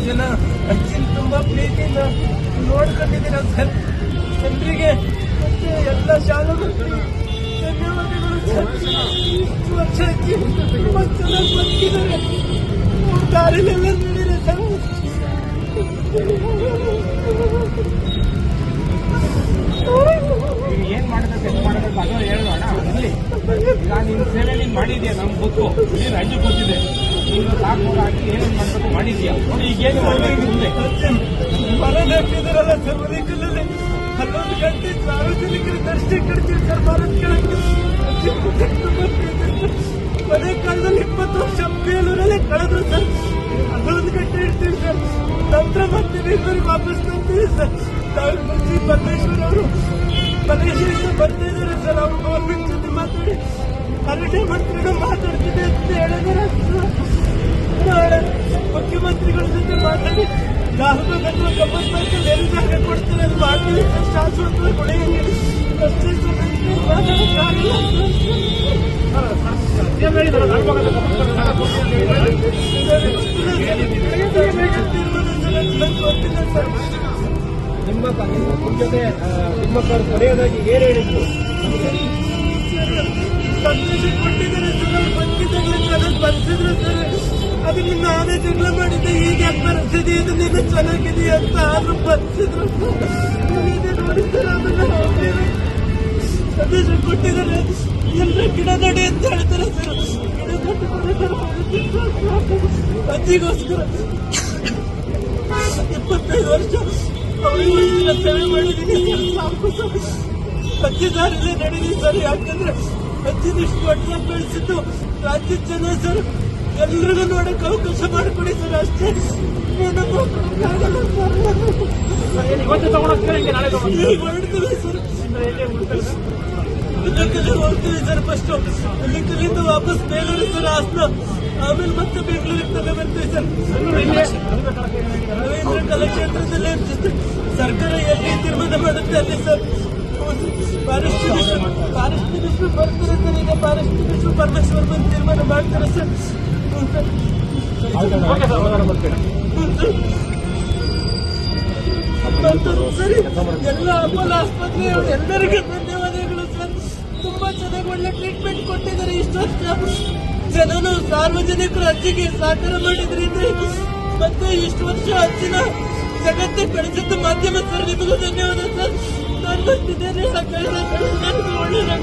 ಜನ ಅಜ್ಜಿನ ತುಂಬಾ ಪ್ರೀತಿಯಿಂದ ನೋಡ್ಕೊಂಡಿದ್ದೀರ ಸರ್ ಜನರಿಗೆ ಮತ್ತೆ ಎಲ್ಲ ಶಾಲಾ ಮಕ್ಕಳಿಗೆ ಧನ್ಯವಾದಗಳು ಸರ್ ಇಷ್ಟು ವರ್ಷ ಅಜ್ಜಿ ತುಂಬಾ ಚೆನ್ನಾಗಿ ಬದುಕಿದ್ದಾರೆ ಅವ್ರ ನೀನು ಮಾಡಿದ್ಯಾ ನಮ್ಮ ಗೊತ್ತು? ನೀನು ಅಂಜು ಗೊತ್ತಿದೆ? ನೀನು ಸಾಕು ಹಾಕಿ ಏನೇನು ಮಾಡಬೇಕು ಮಾಡಿದ್ಯಾ? ನೋಡಿ, ಈಗ ಏನು ಮಾಡಬೇಕು ಮುಂದೆ? ಹನ್ನೊಂದು ಗಂಟೆ ಮನೆ ಕಾಲದಲ್ಲಿ ಇಪ್ಪತ್ತು ವರ್ಷ ಬೇಲೂರಲ್ಲೇ ಕಳೆದ್ರು ಸರ್. ಹನ್ನೊಂದು ಗಂಟೆ ಸರ್. ನಂತರ ಬರ್ತೀವಿ ಇಬ್ಬರಿಗೆ ವಾಪಸ್ ಬರ್ತೀವಿ ಸರ್. ನಾಗಪತಿ ಪರಮೇಶ್ವರ್ ಅವರು. ಮಲೇಷಿಯಿಂದ ಬರ್ತಾ ಇದ್ದಾರೆ ಸರ್. ಅವ್ರು ಗೌರ್ಮೆಂಟ್ ಜೊತೆ ಮಾತಾಡಿ ಅರಣ್ಯ ಮಂತ್ರಿಗಳು ಮಾತಾಡ್ತಿದೆ ಅಂತ ಹೇಳಿದ್ರೆ ನಾಳೆ ಮುಖ್ಯಮಂತ್ರಿಗಳ ಜೊತೆ ಮಾತಾಡಿ ಅಥವಾ ಕಬ್ಬನ್ ಪಾರ್ಕಲ್ಲಿ ಎಲ್ಲಿ ಜಾಗ ಕೊಡ್ತಾರೆ ಅದು ಮಾಡ್ತೀವಿ ಸರ್ ಕೊಡೆಯಲ್ಲಿ ಅಷ್ಟೇ ಮಾತಾಡೋಕ್ಕಾಗಲ್ಲ. ನಿಮ್ಮ ನಿಮ್ಮ ಕೊನೆಯದಾಗಿ ಏನು ಸಂದೇಶ ಕೊಟ್ಟಿದ್ದಾರೆ ಸರ್. ಅವ್ರು ಬಂದಿದ್ದಾಗಲೇ ಅದನ್ನು ಬರ್ಸಿದ್ರು ಸರ್. ಅದನ್ನ ನಾನೇ ಜಗಳ ಮಾಡಿದ್ದೆ. ಈಗ ಯಾಕೆ ಪರಿಸ್ಥಿತಿ ಇದು ನೀನು ಚೆನ್ನಾಗಿದೆಯಾ ಅಂತ ಆದ್ರೂ ಬರ್ಸಿದ್ರು ನೋಡಿ ಸರ್, ಅದನ್ನ ಹೋಗ್ತೀವಿ. ಕೊಟ್ಟಿದ್ದಾರೆ ಎಲ್ಲ ಗಿಡ ನಡಿ ಅಂತ ಹೇಳ್ತಾರೆ ಸರ್. ಗಿಡ ಅಜ್ಜಿಗೋಸ್ಕರ. ಇಪ್ಪತ್ತೈದು ವರ್ಷ. ಸೇವೆ ಮಾಡಿದ್ದೀನಿ ಸರ್. ಸಾಕು ಸರ್. ದಾರಿಲೇ ನಡೀನಿ ಸರ್. ಯಾಕಂದ್ರೆ ಇಷ್ಟು ವರ್ಷ ಬೆಳೆಸಿದ್ದು ರಾಜ್ಯ ಜನ ಸರ್ ಎಲ್ರಿಗೂ ನೋಡಕ್ ಅವಕಾಶ ಮಾಡಿಕೊಡಿ ಸರ್ ಅಷ್ಟೇ. ಇವತ್ತು ಹೊರಡ್ತೀವಿ ಸರ್. ಹೋಗ್ತೀವಿ ಸರ್ ಫಸ್ಟ್ ವಾಪಸ್ ಬೇಲೂರು ಸರ್ ಹಾಸನ. ಆಮೇಲೆ ಮತ್ತೆ ಬೆಂಗಳೂರಿಗೆ ತಲೆ ಬರ್ತೀವಿ ಸರ್. ರವೀಂದ್ರ ಕಲಾಕ್ಷೇತ್ರದಲ್ಲಿ. ಸರ್ಕಾರ ಎಲ್ಲಿ ತೀರ್ಮಾನ ಮಾಡುತ್ತೆ ಅಲ್ಲಿ sir? Forest minister forest minister ಬರ್ತಾರೆ ಸರ್ ಈಗ ಫಾರೆಸ್ಟ್ ಮಿನಿಸ್ಟರ್ ತೀರ್ಮಾನ ಮಾಡ್ತಾರೆ ಸರ್ ಸರ್ ಎಲ್ಲ ಅಪೋಲೋ ಆಸ್ಪತ್ರೆ ಎಲ್ಲರಿಗೂ ಧನ್ಯವಾದಗಳು ಸರ್ ತುಂಬಾ ಚೆನ್ನಾಗಿ ಒಳ್ಳೆ ಟ್ರೀಟ್ಮೆಂಟ್ ಕೊಟ್ಟಿದ್ದಾರೆ ಇಷ್ಟು ವರ್ಷ ಜನನು ಸಾರ್ವಜನಿಕರು ಅಜ್ಜಿಗೆ ಸಹಕಾರ ಮಾಡಿದ್ರಿಂದ ಮತ್ತೆ ಇಷ್ಟು ವರ್ಷ ಅಜ್ಜಿನ ಜಗತ್ತಿಗೆ ಬೆಳೆಸಿದ್ದು ಮಾಧ್ಯಮ ಸರ್ ನಿಮಗೂ ಧನ್ಯವಾದ ಸರ್ ನಾನು